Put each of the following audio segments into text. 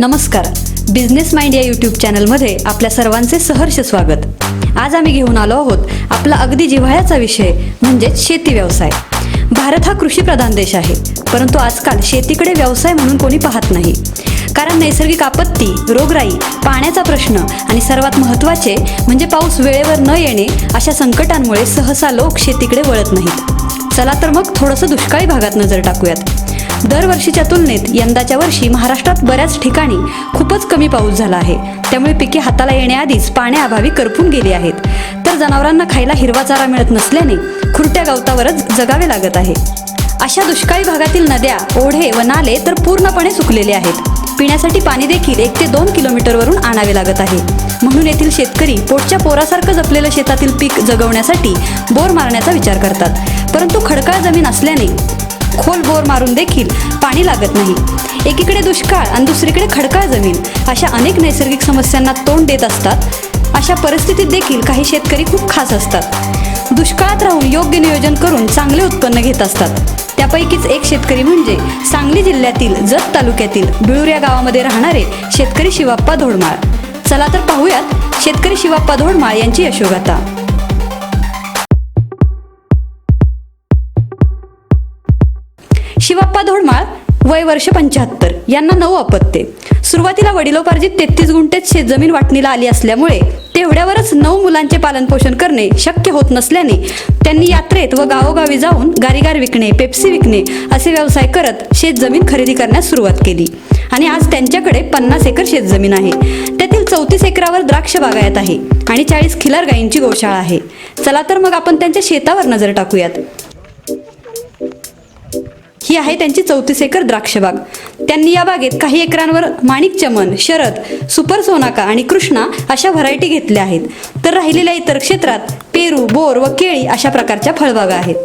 नमस्कार. Business mind या YouTube चॅनलमध्ये आपल्या सर्वांचे सहर्ष स्वागत. आज आम्ही घेऊन आलो आहोत आपला अगदी जिव्हाळ्याचा विषय म्हणजेच शेती व्यवसाय. भारत हा कृषीप्रधान देश आहे परंतु आजकाल शेतीकडे व्यवसाय म्हणून कोणी पाहत नाही. कारण नैसर्गिक आपत्ती रोगराई पाण्याचा प्रश्न आणि सर्वात महत्त्वाचे म्हणजे पाऊस वेळेवर न येणे अशा संकटांमुळे सहसा लोक शेतीकडे वळत नाहीत. चला तर मग थोडंसं दुष्काळी भागात नजर टाकूयात. दरवर्षीच्या तुलनेत यंदाच्या वर्षी महाराष्ट्रात बऱ्याच ठिकाणी खूपच कमी पाऊस झाला आहे. त्यामुळे पिके हाताला येण्याआधीच पाण्याअभावी करपून गेली आहेत. तर जनावरांना खायला हिरवा चारा मिळत नसल्याने खुरट्या गवतावरच जगावे लागत आहे. अशा दुष्काळी भागातील नद्या ओढे व नाले तर पूर्णपणे सुकलेले आहेत. पिण्यासाठी पाणी देखील एक ते दोन किलोमीटरवरून आणावे लागत आहे. म्हणून येथील शेतकरी पोटच्या पोरासारखं जपलेलं शेतातील पीक जगवण्यासाठी बोर मारण्याचा विचार करतात. परंतु खडकाळ जमीन असल्याने खोल बोर मारून देखील पाणी लागत नाही. एकीकडे दुष्काळ आणि दुसरीकडे खडकाळ जमीन अशा अनेक नैसर्गिक समस्यांना तोंड देत असतात. अशा परिस्थितीत देखील काही शेतकरी खूप खास असतात. दुष्काळात राहून योग्य नियोजन करून चांगले उत्पन्न घेत असतात. त्यापैकीच एक शेतकरी म्हणजे सांगली जिल्ह्यातील जत तालुक्यातील बिळूर या गावामध्ये राहणारे शेतकरी शिवाप्पा धोडमाळ. चला तर पाहूयात शेतकरी शिवाप्पा धोडमाळ यांची यशोगाथा. शिवाप्पा धोडमाळ वय वर्ष पंच्याहत्तर यांना नऊ अपत्ये. सुरुवातीला वडिलोपार्जित तेहतीस गुंठेत शेतजमीन वाटणीला आली असल्यामुळे तेवढ्यावरच नऊ मुलांचे पालनपोषण करणे शक्य होत नसल्याने त्यांनी यात्रेत व गावोगावी जाऊन गारीगार विकणे पेप्सी विकणे असे व्यवसाय करत शेतजमीन खरेदी करण्यास सुरुवात केली. आणि आज त्यांच्याकडे पन्नास एकर शेतजमीन आहे. त्यातील चौतीस एकरावर द्राक्ष बागायत आहे आणि चाळीस खिलार गायींची गोशाळा आहे. चला तर मग आपण त्यांच्या शेतावर नजर टाकूयात. ही आहे त्यांची चौतीस एकर द्राक्षबाग त्यांनी या बागेत काही एकरांवर माणिक चमन शरद सुपर सोनाका आणि कृष्णा अशा व्हरायटी घेतल्या आहेत. तर राहिलेल्या इतर क्षेत्रात पेरू बोर व केळी अशा प्रकारच्या फळबागा आहेत.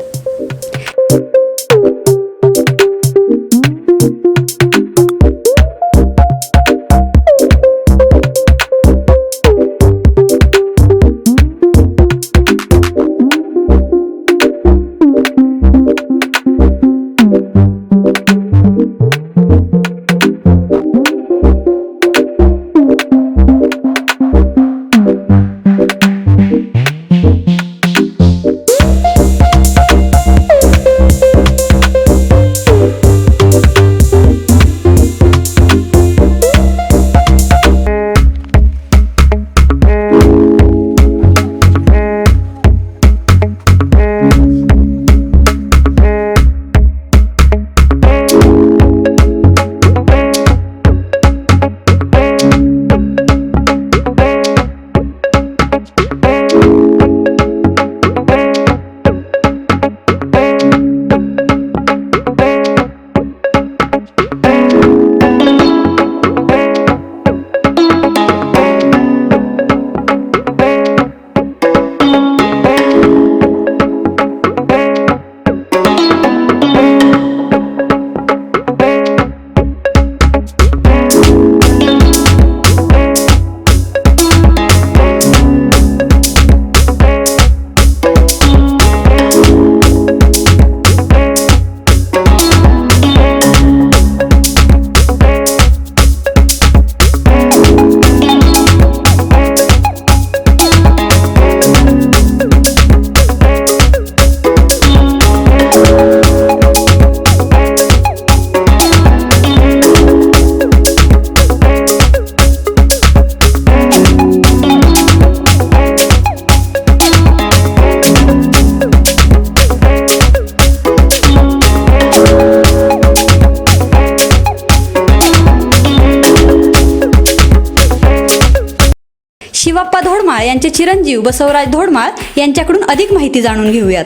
यांचे चिरंजीव बसवराज धोडमाळ यांच्याकडून अधिक माहिती जाणून घेऊयात.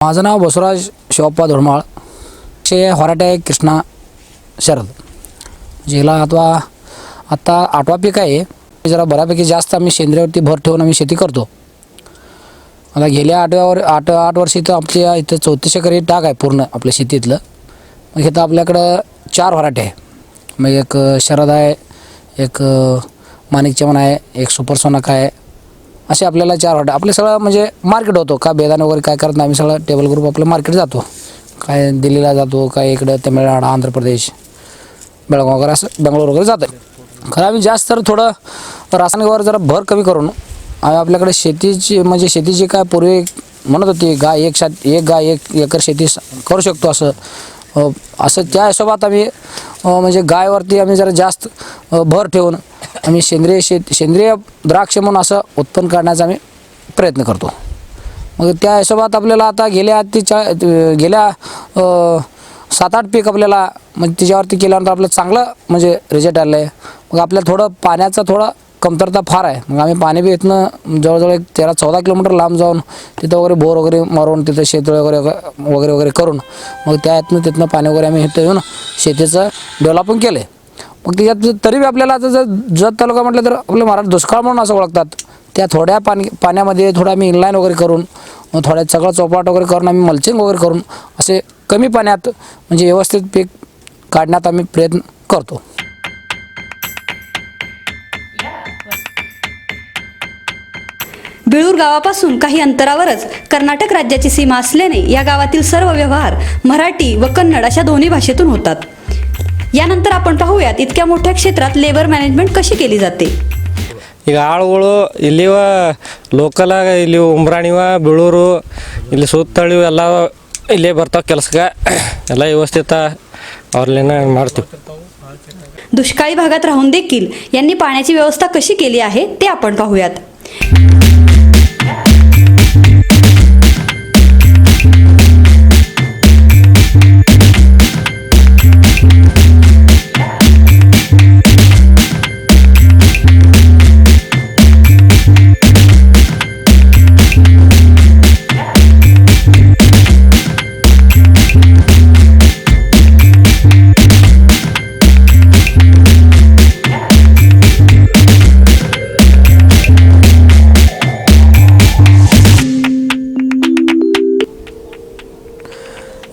माझं नाव बसवराज शिवप्पा धोडमाळ. चे होराटे कृष्णा शरद. जिला अथवा आत्ता आठवा पीक आहे. जरा बऱ्यापैकी जास्त आम्ही सेंद्रियावरती भर ठेवून आम्ही शेती करतो. आता गेल्या आठव्यावर आठ आठ वर्षी तर आमच्या इथं चौतीसशे एकर टाक आहे पूर्ण आपल्या शेतीतलं. मग इथं आपल्याकडं चार व्हराटे आहे. मग एक शरद आहे एक माणिक चमन आहे एक सुपर काय आहे. असे आपल्याला चार वाटतं. आपले सगळं म्हणजे मार्केट होतो. का बेदाने वगैरे काय करत नाही आम्ही सगळं टेबल ग्रुप आपलं मार्केट जातो. काय दिल्लीला जातो काय इकडं तमिळनाडू आंध्र प्रदेश बेळगाव वगैरे असं बेंगलोर वगैरे जातं खरं आम्ही जास्त तर थोडं रासायनिकवर जरा भर कमी करून आम्ही आपल्याकडे शेतीची म्हणजे शेतीची काय पूर्वी म्हणत होती गाय एक शात एक गाय एक एकर शेती करू शकतो असं. असं त्या हिशोबात आम्ही म्हणजे गायवरती आम्ही जरा जास्त भर ठेवून आम्ही सेंद्रिय शेत सेंद्रिय द्राक्ष म्हणून असं उत्पन्न करण्याचा आम्ही प्रयत्न करतो. मग त्या हिशोबात आपल्याला आता गेल्या ती चा गेल्या सात आठ पीक आपल्याला म्हणजे त्याच्यावरती केल्यानंतर आपलं चांगलं म्हणजे रिझल्ट आलं आहे मग आपल्याला थोडं पाण्याचा थोडा कमतरता फार आहे. मग आम्ही पाणी बी इथनं जवळजवळ एक तेरा चौदा किलोमीटर लांब जाऊन तिथं वगैरे बोर वगैरे मारून तिथं शेतळ वगैरे वगैरे वगैरे करून मग त्या इथनं तिथनं पाणी वगैरे आम्ही इथं येऊन शेतीचं डेव्हलपिंग केलं आहे मग त्याच्यात तरी बी आपल्याला आता जर जत तालुका म्हटलं तर आपलं महाराष्ट्र दुष्काळ म्हणून असं ओळखतात. त्या थोड्या पाणी पाण्यामध्ये थोडं आम्ही इनलाईन वगैरे करून मग थोड्या सगळं चौपाट वगैरे करून आम्ही मल्चिंग वगैरे करून असे कमी पाण्यात म्हणजे व्यवस्थित पीक काढण्यात आम्ही प्रयत्न करतो. बिळूर गावापासून काही अंतरावरच कर्नाटक राज्याची सीमा असल्याने या गावातील सर्व व्यवहार मराठी व कन्नड अशा दोन्ही भाषेतून होतात यानंतर आपण पाहूयात इतक्या मोठ्या क्षेत्रात लेबर मॅनेजमेंट कशी केली जाते ಈಗ ಆಳುಗಳು ಇಲ್ಲಿವ ಲೋಕಲ ಇಲ್ಲಿ ಉಂಬ್ರಾಣಿವ ಬೀಳೂರು ಇಲ್ಲಿ ಸುತ್ತಳಿವ ಎಲ್ಲ ಇಲ್ಲೇ ಬರ್ತಾವೆ ಕೆಲ್ಸಕ್ಕೆ ಎಲ್ಲ ವ್ಯವಸ್ಥಿತ ಅವ್ರಲ್ಲೇನ ಮಾಡ್ತೀವಿ दुष्काळी भागात राहून देखील यांनी पाण्याची व्यवस्था कशी केली आहे ते आपण पाहूयात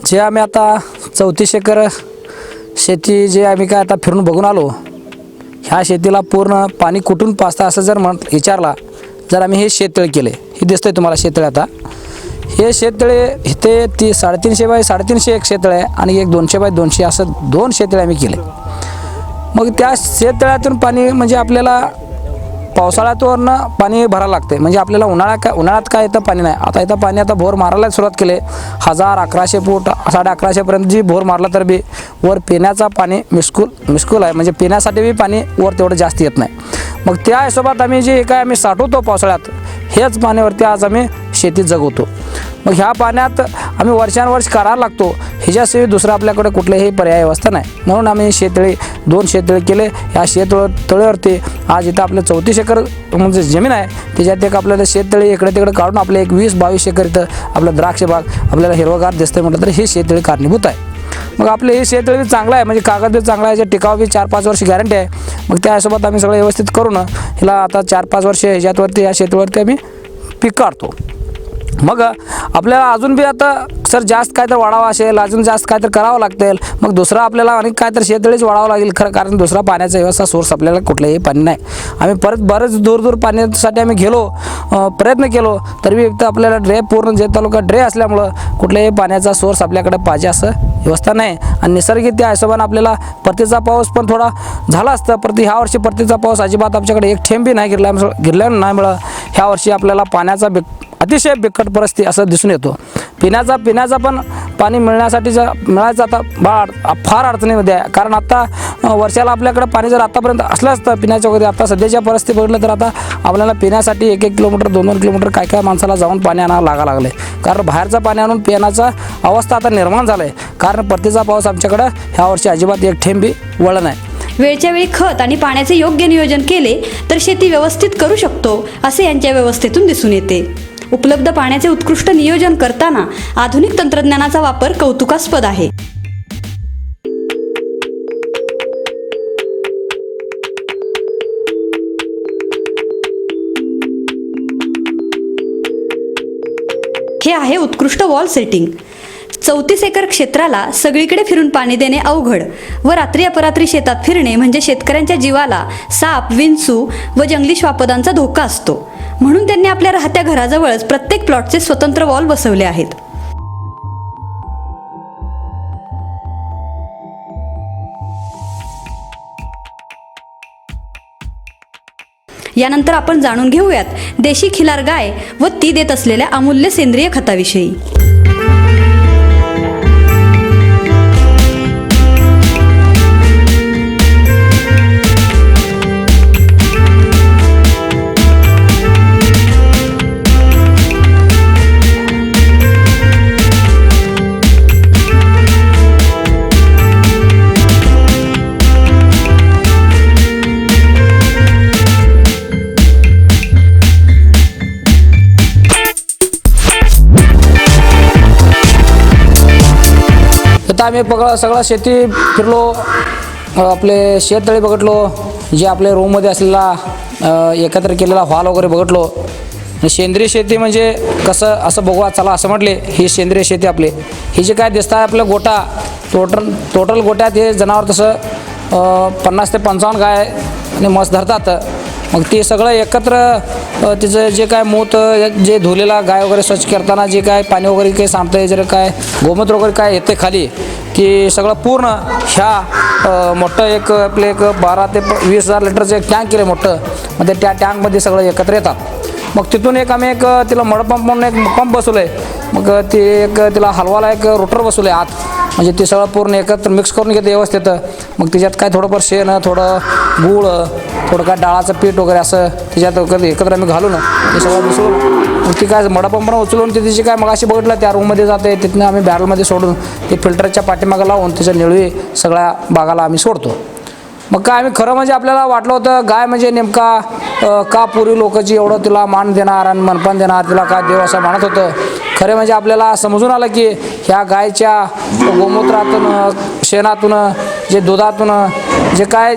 जे आम्ही आता चौतीस एकर शेती जे आम्ही काय आता फिरून बघून आलो ह्या शेतीला पूर्ण पाणी कुठून पाचता असं जर म्हण विचारला जर आम्ही हे शेततळे केले हे दिसतंय तुम्हाला शेततळे आता. हे शेततळे इथे ती साडेतीनशे बाय साडेतीनशे एक शेततळे आहे आणि एक दोनशे बाय दोनशे असं दोन शेततळे आम्ही केले. मग त्या शेततळ्यातून पाणी म्हणजे आपल्याला पावसाळ्यातून पाणी भरायला लागते म्हणजे आपल्याला उन्हाळ्या काय उन्हाळ्यात काय येतं पाणी नाही. आता इथं पाणी आता भोर मारायला सुरुवात केली. हजार अकराशे फूट साडे अकराशेपर्यंत जी भोर मारला तर बी वर पिण्याचा पाणी मिस्कूल मिस्कूल आहे. म्हणजे पिण्यासाठी बी पाणी वर तेवढं जास्त येत नाही. मग त्या हिशोबात आम्ही जे काय आम्ही साठवतो पावसाळ्यात हेच पाण्यावरती आज आम्ही शेती जगवतो. मग ह्या पाण्यात आम्ही वर्षानुवर्ष करायला लागतो. ह्याच्याशिवाय दुसरं आपल्याकडे कुठलंही पर्याय व्यवस्था नाही. म्हणून आम्ही शेततळे दोन शेततळे केले. या शेततळ तळेवरती आज इथं आपलं चौतीस एकर म्हणजे जमीन आहे. त्याच्यात एक आपल्याला शेततळे इकडे तिकडे काढून आपलं एक वीस बावीस एकर इथं आपलं द्राक्ष बाग आपल्याला हिरवगार दिसतंय म्हटलं तर हे शेततळे कारणीभूत आहे. मग आपलं हे शेततळे बी चांगलं आहे. म्हणजे कागद बी चांगला आहे. जे टिकाव बी चार पाच वर्ष गॅरंटी आहे. मग त्या हिशोबात आम्ही सगळं व्यवस्थित करून ह्याला आता चार पाच वर्ष ह्याच्यावरती या शेतीवरती आम्ही पीक काढतो. मग आपल्याला अजून बी आता सर जास्त काय तर वाढावं असेल अजून जास्त काय तर करावं लागतील. मग दुसरा आपल्याला आणि काय तर शेततळीच वाढावं लागेल. खरं कारण दुसरा पाण्याचा व्यवस्था सोर्स आपल्याला कुठलाही पाणी नाही. आम्ही परत बरेच दूर दूर पाण्यासाठी आम्ही गेलो प्रयत्न केलो तर बी तर आपल्याला ड्रे पूर्ण जे तालुका ड्रे असल्यामुळं कुठल्याही पाण्याचा सोर्स आपल्याकडे पाहिजे असं व्यवस्था नाही. आणि निसर्गिक त्या हिशोबाने आपल्याला परतीचा पाऊस पण थोडा झाला असता परती ह्या वर्षी परतीचा पाऊस अजिबात आमच्याकडे एक थेंब बी नाही गिरला गिरल्या नाही मिळालं ह्या वर्षी आपल्याला पाण्याचा बे अतिशय बिकट परिस्थिती असं दिसून येतो. पिण्याचा पिण्याचा पण पाणी मिळण्यासाठी जर मिळायचं आता बाळ फार अडचणीमध्ये आहे कारण आता वर्षाला आपल्याकडे पाणी जर आतापर्यंत असलं असतं पिण्याच्या वगैरे आता सध्याच्या परिस्थिती बघितलं तर आता आपल्याला पिण्यासाठी एक एक किलोमीटर दोन दोन किलोमीटर काय काय माणसाला जाऊन पाणी आणावं लागा लागले कारण बाहेरचं पाणी आणून पिण्याचा अवस्था आता निर्माण झालं आहे कारण परतीचा पाऊस आमच्याकडं ह्या वर्षी अजिबात एक थेंबी वळण आहे वेळच्या वेळी खत आणि पाण्याचे योग्य नियोजन केले तर शेती व्यवस्थित करू शकतो असे यांच्या व्यवस्थेतून दिसून येते. उपलब्ध पाण्याचे उत्कृष्ट नियोजन करताना आधुनिक तंत्रज्ञानाचा वापर कौतुकास्पद आहे. हे आहे उत्कृष्ट वॉल सेटिंग. चौतीस एकर क्षेत्राला सगळीकडे फिरून पाणी देणे अवघड व रात्री अपरात्री शेतात फिरणे म्हणजे शेतकऱ्यांच्या जीवाला साप विंचू व जंगली श्वापदांचा धोका असतो. म्हणून त्यांनी आपल्या राहत्या घराजवळच प्रत्येक प्लॉटचे स्वतंत्र वॉल बसवले आहेत. यानंतर आपण जाणून घेऊयात देशी खिलार गाय व ती देत असलेल्या अमूल्य सेंद्रिय खताविषयी. आम्ही पगळ सगळं शेती फिरलो आपले शेततळी बघितलो जे आपल्या रूममध्ये असलेला एकत्र केलेला हॉल वगैरे बघितलो. सेंद्रिय शेती म्हणजे कसं असं बघवा चला असं म्हटले ही सेंद्रिय शेती आपली. ही जे काय दिसतं आहे आपलं गोटा टोटल टोटल गोट्यात हे जनावर तसं पन्नास ते पंचावन्न गाय आणि मस्त धरतात. मग ते सगळं एकत्र तिचं जे काय मूत जे धुलेला गाय वगैरे स्वच्छ करताना जे काय पाणी वगैरे काही सांडतंय जर काय गोमूत्र वगैरे काय येते खाली की सगळं पूर्ण ह्या मोठं एक आपले एक बारा ते प- वीस हजार लिटरचं एक टँक केलं मोठं. मग ते त्या टँकमध्ये सगळं एकत्र येतात. मग तिथून एक आम्ही एक तिला मडपंप म्हणून एक पंप बसवलं आहे मग ती एक तिला हलवाला एक रोटर बसवलं आहे आत. म्हणजे ते सगळं पूर्ण एकत्र मिक्स करून घेते व्यवस्थित. मग तिच्यात काय थोडंफार शेण थोडं गूळ थोडं काय डाळाचं पीठ वगैरे असं त्याच्यात वगैरे एकत्र आम्ही घालून ते सगळं मिसळून मग ती काय मडापंपनं उचलून ते तिची काय मग अशी बघितलं त्या रूममध्ये जाते तिथनं आम्ही बॅरलमध्ये सोडून ते फिल्टरच्या पाठीमागं लावून त्याच्या निळवी सगळ्या बागाला आम्ही सोडतो. मग काय आम्ही खरं म्हणजे आपल्याला वाटलं होतं गाय म्हणजे नेमका का पूर्वी लोकांची एवढं तिला मान देणार आणि मनपान देणार तिला का देव असं म्हणत होतं? खरे म्हणजे आपल्याला समजून आलं की ह्या गायच्या गोमूत्रातून शेणातून जे दुधातून जे काय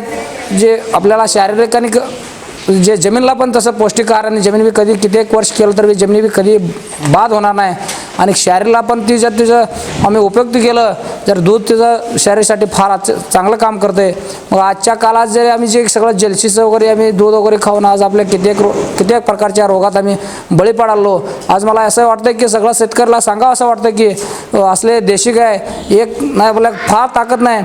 जे आपल्याला शारीरिक आणि क- जे जमीनला पण तसं पौष्टिक आहार आणि जमीन बी कधी कित्येक वर्ष केलं तर बी जमिनी बी कधी बाद होणार नाही. आणि शरीराला पण ती जर तिचं आम्ही उपयुक्त केलं तर दूध तिचं शरीरासाठी फार चांगलं काम करते मग आजच्या काळात जरी आम्ही जे सगळं जलशीचं वगैरे आम्ही दूध वगैरे खाऊन आज आपल्या कित्येक रो कित्येक प्रकारच्या रोगात आम्ही बळी पडालो. आज मला असं वाटतं की सगळं शेतकऱ्याला सांगावं असं वाटतं की असले देशी गाय एक नाही आपल्या फार ताकद नाही.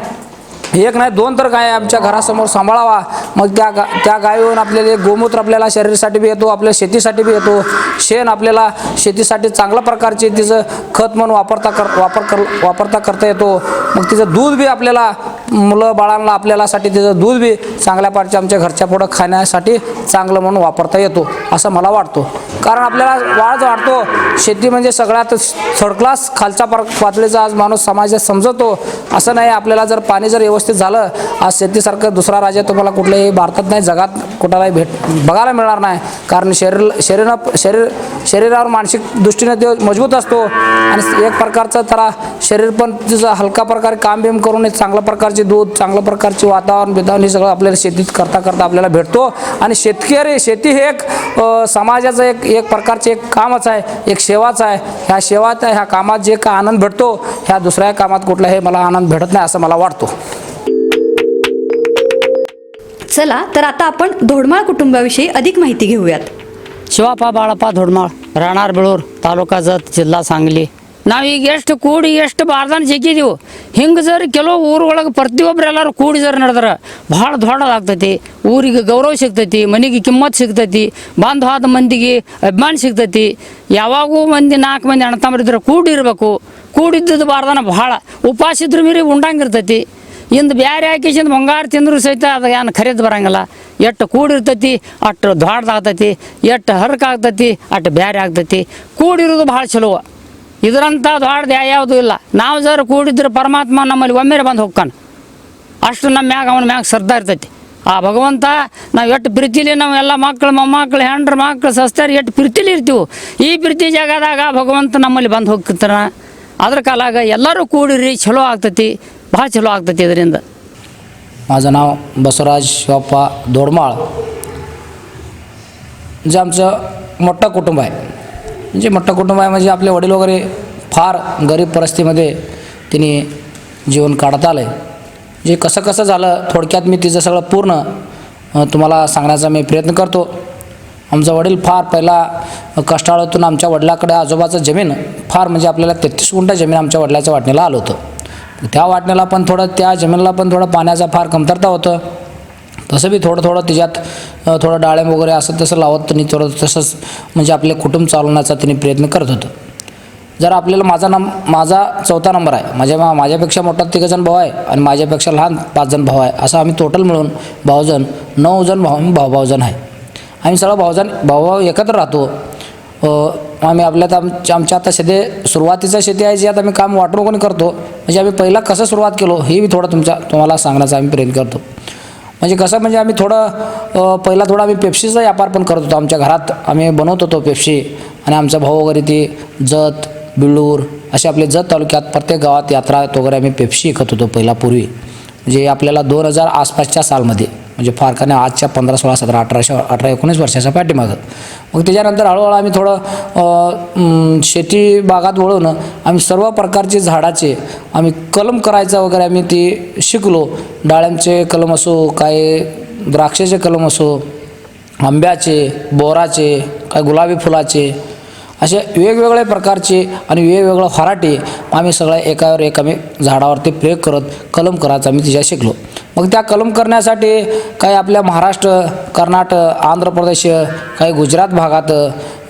एक नाही दोन तर गाय आमच्या घरासमोर सांभाळावा. मग त्या गा त्या गायीवरून आपल्याला एक गोमूत्र आपल्याला शरीरासाठी बी येतो आपल्या शेतीसाठी बी येतो. शेण आपल्याला शेतीसाठी चांगल्या प्रकारचे तिचं खत म्हणून वापरता कर वापर कर वापरता करता येतो. मग तिचं दूध बी आपल्याला मुलं बाळांना आपल्यालासाठी तिचं दूध बी चांगल्या प्रकारचे आमच्या घरच्या पुढं खाण्यासाठी चांगलं म्हणून वापरता येतो असं मला वाटतो. कारण आपल्याला वाळच वाढतो. शेती म्हणजे सगळ्यात थर्ड क्लास खालच्या पर पातळीचा आज माणूस समाजात समजतो. असं नाही आपल्याला जर पाणी जर व्यवस्थित झालं आज शेतीसारखं दुसरा राज्य तुम्हाला कुठल्याही भारतात नाही जगात कुठलाही भेट बघायला मिळणार नाही. कारण शरीर शरीर शरीर शरीरावर मानसिक दृष्टीने ते मजबूत असतो आणि एक प्रकारचं त्याला शरीर पण तिचं हलका प्रकारे काम बिम करून एक चांगल्या प्रकारचे दूध चांगल्या प्रकारचे वातावरण बितावरण हे सगळं आपल्याला शेतीत करता करता आपल्याला भेटतो. आणि शेतकरी शेती हे एक समाजाचं एक एक प्रकारचे एक कामच आहे एक सेवाच आहे. ह्या सेवात ह्या कामात जे काय आनंद भेटतो ह्या दुसऱ्या कामात कुठला हे मला आनंद भेटत नाही असं मला वाटतो. चला तर आता आपण धोडमाळ कुटुंबाविषयी अधिक माहिती घेऊयात. ಶಿವಪ್ಪ ಬಾಳಪ್ಪ ದೊಡ್ಡಮಾಳ್, ರಾಣಾರ್ ತಾಲೂಕಾ ಜತ್ ಜಿಲ್ಲಾ ಸಾಂಗ್ಲಿ. ನಾವು ಈಗ ಎಷ್ಟು ಕೂಡಿ ಎಷ್ಟು ಬಾರ್ದಾನ ಜಗ್ಗಿದೀವಿ. ಹಿಂಗೆ ಸರ್ ಕೆಲವು ಊರೊಳಗೆ ಪ್ರತಿಯೊಬ್ಬರು ಎಲ್ಲರೂ ಕೂಡಿ ಸರ್ ನಡೆದ್ರೆ. ಭಾಳ ದೊಡ್ಡದಾಗ್ತೈತಿ. ಊರಿಗೆ ಗೌರವ ಸಿಗ್ತೈತಿ, ಮನೆಗೆ ಕಿಮ್ಮತ್ ಸಿಗ್ತೈತಿ ಬಂದು ಹೋದ ಮಂದಿಗೆ ಅಭಿಮಾನ ಸಿಗ್ತೈತಿ. ಯಾವಾಗೂ ಮಂದಿ ನಾಲ್ಕು ಮಂದಿ ಅಣ್ಣ ತಮ್ಮರಿದ್ರೆ ಕೂಡಿರ್ಬೇಕು ಕೂಡಿದ್ದದ್ದು ಬಾರ್ದಾನ ಭಾಳ. ಉಪವಾಸ ಇದ್ರ ಮೀರಿ ಉಂಡಂಗಿರ್ತೈತಿ ಇಂದು ಬ್ಯಾರೆ ಹಾಕಿಸಿಂದ ಬಂಗಾರ ತಿಂದರೂ ಸಹಿತ ಅದು ಏನು ಖರೀದಿ ಬರಂಗಿಲ್ಲ. ಎಷ್ಟು ಕೂಡಿರ್ತೈತಿ, ಅಷ್ಟು ದೊಡ್ಡದಾಗ್ತೈತಿ, ಎಷ್ಟು ಹರಕ ಆಗ್ತೈತಿ ಅಷ್ಟು ಬೇರೆ ಆಗ್ತೈತಿ. ಕೂಡಿರೋದು ಭಾಳ ಚಲೋ ಇದರಂಥ ದೊಡ್ಡದು ಯಾವುದು ಇಲ್ಲ. ನಾವು ಜರ ಕೂಡಿದ್ರೆ ಪರಮಾತ್ಮ ನಮ್ಮಲ್ಲಿ ಒಮ್ಮೆರೆ ಬಂದು ಹೋಗ್ತಾನೆ ಅಷ್ಟು ನಮ್ಮ ಮ್ಯಾಗ ಅವನ ಮ್ಯಾಗ ಶ್ರದ್ಧಾ ಇರ್ತೈತಿ. ಆ ಭಗವಂತ ನಾವು ಎಷ್ಟು ಪ್ರೀತಿಲಿ ನಾವು ಎಲ್ಲ ಮಕ್ಕಳು ಮೊಮ್ಮಕ್ಕಳು ಹೆಂಡ್ರು ಮಕ್ಕಳು ಸಸ್ತಾರಿ ಎಷ್ಟು ಪ್ರೀತಿಲಿ ಇರ್ತೀವಿ. ಈ ಪ್ರೀತಿ ಜಾಗದಾಗ ಭಗವಂತ ನಮ್ಮಲ್ಲಿ ಬಂದು ಹೋಗ್ತಾನ ಅದ್ರ ಕಾಲಾಗ ಎಲ್ಲರೂ ಕೂಡಿರಿ ಚಲೋ ಆಗ್ತೈತಿ. ಭಾಳ ಚಲೋ ಆಗ್ತೈತಿ ಇದರಿಂದ माझं नाव बसवराज शिवप्पा दोडमाळ जे आमचं मोठं कुटुंब आहे म्हणजे मोठं कुटुंब आहे म्हणजे आपले वडील वगैरे फार गरीब परिस्थितीमध्ये तिने जीवन काढत आलं आहे जे कसं कसं झालं थोडक्यात मी तिचं सगळं पूर्ण अ, तुम्हाला सांगण्याचा मी प्रयत्न करतो आमचा वडील फार पहिला कष्टाळातून आमच्या वडिलाकडे आजोबाचं जमीन फार म्हणजे आपल्याला तेहतीस गुंठा जमीन आमच्या वडिलाच्या वाटणीला आलं होतं त्या वाटण्याला पण थोडं त्या जमिनीला पण थोडं पाण्याचा फार कमतरता होतं. तसं बी थोडं थोडं त्याच्यात थोडं डाळिंब वगैरे असं तसं लावत त्यांनी थोडं तसंच म्हणजे आपले कुटुंब चालवण्याचा त्यांनी प्रयत्न करत होतं. जर आपल्याला माझा नम माझा चौथा नंबर आहे माझ्या मा- माझ्यापेक्षा मोठा तिघजण भाऊ आहे आणि माझ्यापेक्षा लहान पाचजण भाऊ आहे असं आम्ही टोटल मिळून भाऊजण नऊ जण भाऊ भाऊ भाऊजण आहे. आम्ही सगळं भाऊजण भाऊ भाऊ एकत्र राहतो. आम्ही आपल्यात आमच्या आमच्या आता शेती सुरुवातीचं शेती आहे जे आता आम्ही काम वाटून कोणी करतो. म्हणजे आम्ही पहिला कसं सुरुवात केलो हे मी थोडं तुमचा तुम्हाला सांगण्याचा आम्ही प्रयत्न करतो. म्हणजे कसं म्हणजे आम्ही थोडं पहिला थोडा आम्ही पेप्सीचा व्यापार पण करत होतो. आमच्या घरात आम्ही बनवत होतो पेप्सी. आणि आमचा भाऊ वगैरे ती जत बिळूर असे आपले जत तालुक्यात प्रत्येक गावात यात्रा वगैरे आम्ही पेप्सी विकत होतो पहिला पूर्वी. म्हणजे आपल्याला दोन हजार आसपासच्या सालमध्ये. म्हणजे फार का आजच्या पंधरा सोळा सतरा अठराशे अठरा एकोणीस वर्षाच्या पाठीमागं. मग त्याच्यानंतर हळूहळू आम्ही थोडं शेती बागात वळून आम्ही सर्व प्रकारचे झाडाचे आम्ही कलम करायचा वगैरे आम्ही ते शिकलो. डाळ्यांचे कलम असो काय द्राक्षाचे कलम असो आंब्याचे बोराचे काय गुलाबी फुलाचे असे वेगवेगळ्या प्रकारचे आणि वेगवेगळं फराटे आम्ही सगळ्या एकावर एक आम्ही झाडावरती प्रयोग करत कलम करायचं आम्ही तिच्या शिकलो. मग त्या कलम करण्यासाठी काही आपल्या महाराष्ट्र कर्नाटक आंध्र प्रदेश काही गुजरात भागात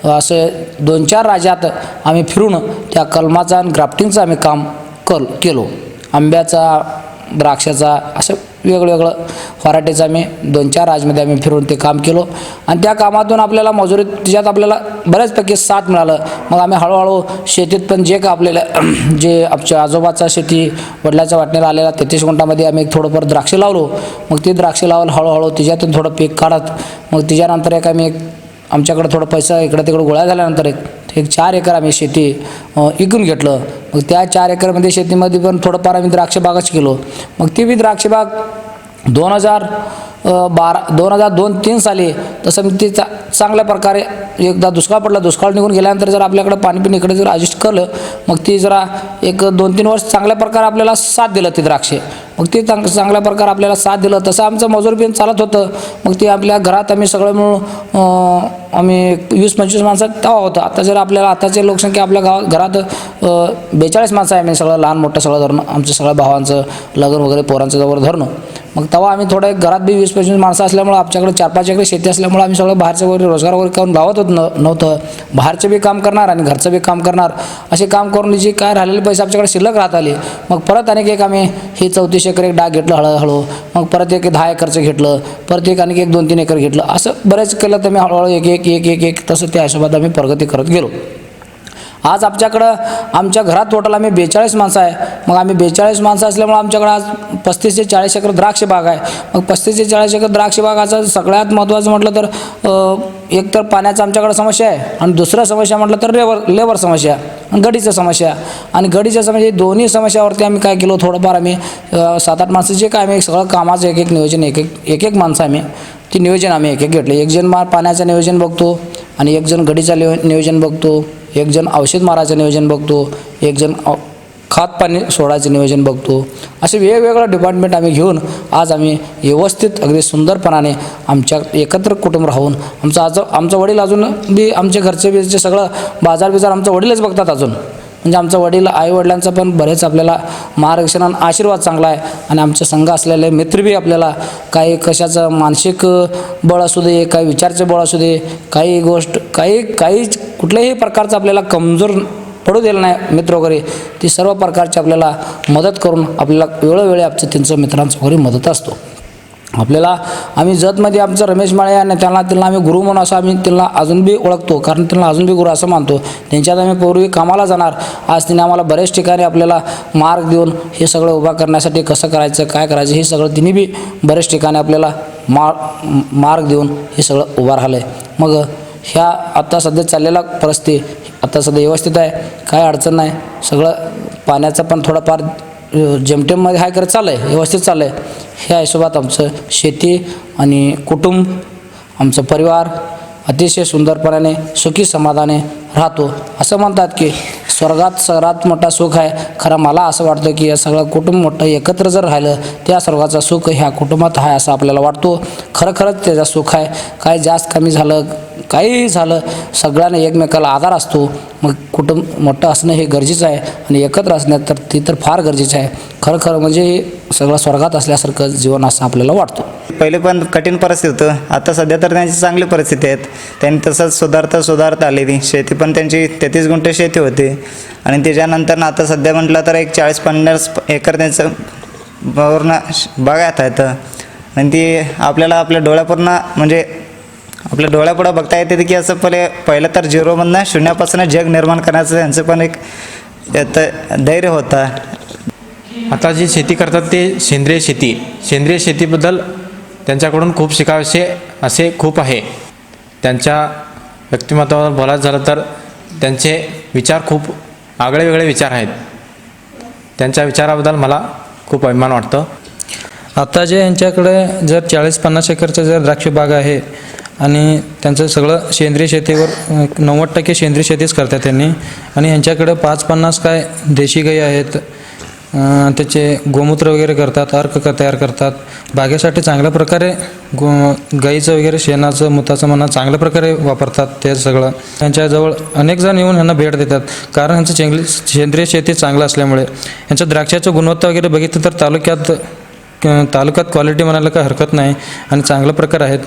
असे दोन चार राज्यात आम्ही फिरून त्या कलमाचा आणि ग्राफ्टिंगचं आम्ही काम कल केलो. आंब्याचा द्राक्षाचा असं वेगवेगळं फराटेचं आम्ही दोन चार राजमध्ये आम्ही फिरून ते काम केलो. आणि त्या कामातून आपल्याला मजुरी त्याच्यात आपल्याला बऱ्याचपैकी साथ मिळालं. मग आम्ही हळूहळू शेतीत पण जे का आपल्याला जे आमच्या आजोबाचा शेती वडिलाच्या वाटणीला आलेला तेहतीस गुंठामध्ये आम्ही एक थोडंफार द्राक्ष लावलो. मग ती द्राक्ष लावलं हळूहळू त्याच्यातून थोडं पीक काढत मग त्याच्यानंतर एक आम्ही एक आमच्याकडे थोडं पैसा इकडं तिकडं गोळा झाल्यानंतर एक एक चार एकर आम्ही शेती विकून घेतलं. मग त्या चार एकरमध्ये शेतीमध्ये पण थोडंफार आम्ही द्राक्षबागच केलो. मग ती बी द्राक्षबाग दोन हजार बारा दोन हजार दोन तीन साली तसं मी ती चा चांगल्या प्रकारे एकदा दुष्काळ पडला दुष्काळ निघून गेल्यानंतर जर आपल्याकडं पाणी पिणी इकडे जर ॲडजस्ट केलं मग ती जरा एक दोन तीन वर्ष चांगल्या प्रकारे आपल्याला साथ दिलं ती द्राक्षे. मग ते चांग चांगल्या प्रकारे आपल्याला साथ दिलं. तसं आमचं मजूर बिन चालत होतं. मग ते आपल्या घरात आम्ही सगळं मिळून आम्ही वीस पंचवीस माणसं तेव्हा होतं. आता जर आपल्याला आताची लोकसंख्या आपल्या गावात घरात बेचाळीस माणसं आहे आम्ही सगळं लहान मोठं सगळं धरणं आमच्या सगळ्या भावांचं लग्न वगैरे पोरांचं जवळ धरणं. मग तेव्हा आम्ही थोडं घरात बी वीस पंचवीस माणसं असल्यामुळं आमच्याकडे चार पाच एकर शेती असल्यामुळं आम्ही सगळं बाहेरचं वगैरे रोजगार वगैरे करून लावत होत न नव्हतं? बाहेरचं बी काम करणार आणि घरचं बी काम करणार. असे काम करून जे काय राहिलेले पैसे आमच्याकडे शिल्लक राहत आले. मग परत अनेक एक आम्ही हे चौतीस एकर एक डाग घेतलं हळूहळू. मग परत एक दहा एकरचं घेतलं. परत एक आणखी एक दोन तीन एकर घेतलं. असं बरेच केलं तर मी हळूहळू एक एक एक एक एक तसं त्या हिशोबात आम्ही प्रगती करत गेलो. आज आमच्याकडं आमच्या घरात टोटल आम्ही बेचाळीस माणसं आहे. मग आम्ही बेचाळीस माणसं असल्यामुळे आमच्याकडं आज पस्तीस ते चाळीस एकर द्राक्ष बाग आहे. मग पस्तीस ते चाळीस एकर द्राक्ष बागाचं सगळ्यात महत्त्वाचं म्हटलं तर एक तर पाण्याचं आमच्याकडं समस्या आहे आणि दुसरं समस्या म्हटलं तर लेबर लेबर समस्या आणि गडीचं समस्या. आणि गडीच्या समस्या दोन्ही समस्यावरती आम्ही काय केलो थोडंफार आम्ही सात आठ माणसं जे काय आम्ही सगळं कामाचं एक एक नियोजन एक एक एक एक माणसं आम्ही ते नियोजन आम्ही एक एक घेतलं. एक जण पाण्याचं नियोजन बघतो आणि एक जण गडीचं नियोजन बघतो. एक जण औषध मारायचं नियोजन बघतो. एक जण खात पाणी सोडायचं नियोजन बघतो. असे वेगवेगळं डिपार्टमेंट आम्ही घेऊन आज आम्ही व्यवस्थित अगदी सुंदरपणाने आमच्या एकत्र कुटुंब राहून आमचं आज आमचं वडील अजून बी आमचे घरचे बीचे सगळं बाजार बिजार आमचं वडीलच बघतात अजून. म्हणजे आमचं वडील आईवडिलांचा पण बरेच आपल्याला मार्गदर्शन आणि आशीर्वाद चांगला आहे. आणि आमच्या संघ असलेले मित्र बी आपल्याला काही कशाचं मानसिक बळ असू दे काही विचारचं बळ असू दे काही गोष्ट काही काही कुठल्याही प्रकारचं आपल्याला कमजोर पडू दिलं नाही मित्र वगैरे ती सर्व प्रकारची आपल्याला मदत करून आपल्याला वेळोवेळी आमचं त्यांचं मित्रांचं वगैरे मदत असतो. आपल्याला आम्ही जतमध्ये आमचं रमेश माळे आणि त्यांना त्यांना आम्ही गुरु म्हणून असं आम्ही त्यांना अजून बी ओळखतो कारण त्यांना अजून बी गुरु असं मानतो. त्यांच्यात आम्ही पूर्वी कामाला जाणार. आज तिने आम्हाला बऱ्याच ठिकाणी आपल्याला मार्ग देऊन हे सगळं उभा करण्यासाठी कसं करायचं काय करायचं हे सगळं तिने बी बऱ्याच ठिकाणी आपल्याला मार मार्ग देऊन हे सगळं उभं राहिलं आहे मग ह्या आत्ता सध्या चाललेला परिस्थिती आता सध्या व्यवस्थित आहे काय अडचण नाही. सगळं पाण्याचा पण थोडंफार जेमटेममध्ये हाय करत चाललं आहे व्यवस्थित चाललं आहे ह्या हिशोबात आमचं शेती आणि कुटुंब आमचं परिवार अतिशय सुंदरपणाने सुखी समाधाने राहतो. असं म्हणतात की स्वर्गात सर्वात मोठा सुख आहे. खरं मला असं वाटतं की या सगळं कुटुंब मोठं एकत्र जर राहिलं त्या स्वर्गाचा सुख ह्या कुटुंबात आहे असं आपल्याला वाटतो. खरं खरंच त्याचा सुख आहे. काय जास्त कमी झालं काहीही झालं सगळ्यांना एकमेकाला आधार असतो. मग कुटुंब मोठं असणं हे गरजेचं आहे आणि एकत्र असण्यात तर ती तर फार गरजेचं आहे. खरं खरं म्हणजे सगळं स्वर्गात असल्यासारखं जीवन असं आपल्याला वाटतो. पहिले पण कठीण परिस्थिती होतं. आता सध्या तर त्यांची चांगली परिस्थिती आहेत. त्यांनी तसंच सुधारता सुधारता आलेली. शेती पण त्यांची तेहतीस गुंठे शेती होती. आणि त्याच्यानंतर आता सध्या म्हटलं तर एक चाळीस पन्नास एकर त्यांचं पूर्ण आहे तर आणि ती आपल्याला आपल्या डोळ्यापूर्ण म्हणजे आपल्या डोळ्यापुढं बघता येते की असं पहिले पहिलं तर झिरोमधनं शून्यापासून जग निर्माण करण्याचं त्यांचं पण एक धैर्य होता. आता जी शेती करतात ते सेंद्रिय शेती. सेंद्रिय शेतीबद्दल त्यांच्याकडून खूप शिकावेसे असे खूप आहे. त्यांच्या व्यक्तिमत्वावर बोलायचं झालं तर त्यांचे विचार खूप आगळे वेगळे विचार आहेत. त्यांच्या विचाराबद्दल मला खूप अभिमान वाटतं. आता जे यांच्याकडे जर चाळीस पन्नास एकरचं जर द्राक्ष बाग आहे आणि त्यांचं सगळं सेंद्रिय शेतीवर नव्वद टक्के सेंद्रिय शेतीच करतात त्यांनी. आणि यांच्याकडं पाच पन्नास काय देशी गाई आहेत त्याचे गोमूत्र वगैरे करतात अर्क तयार करतात. बागेसाठी चांगल्या प्रकारे गो गाईचं वगैरे शेणाचं मुताचं म्हणा चांगल्या प्रकारे वापरतात ते सगळं. त्यांच्याजवळ अनेक जण येऊन यांना भेट देतात. कारण यांचं चेंगली सेंद्रिय शेती चांगलं असल्यामुळे. यांचं द्राक्षाचं गुणवत्ता वगैरे बघितलं तर तालुक्यात तालुक्यात क्वालिटी म्हणायला काही हरकत नाही आणि चांगला प्रकार आहेत.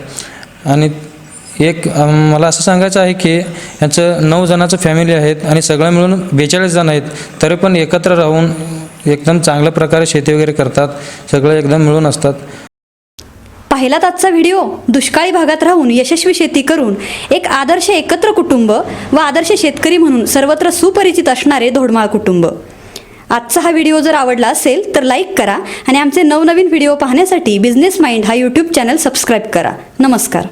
आणि एक मला असं सांगायचं आहे की यांचं नऊ जणाचं फॅमिली आहेत आणि सगळं मिळून बेचाळीस जण आहेत तरी पण एकत्र राहून एकदम चांगल्या प्रकारे शेती वगैरे करतात सगळं एकदम मिळून असतात. पाहिलात आजचा व्हिडिओ दुष्काळी भागात राहून यशस्वी शेती करून एक आदर्श एकत्र कुटुंब व आदर्श शेतकरी म्हणून सर्वत्र सुपरिचित असणारे धोडमाळ कुटुंब. आजचा हा व्हिडिओ जर आवडला असेल तर लाईक करा आणि आमचे नवनवीन व्हिडिओ पाहण्यासाठी बिझनेस माइंड हा यूट्यूब चॅनल सबस्क्राईब करा. नमस्कार.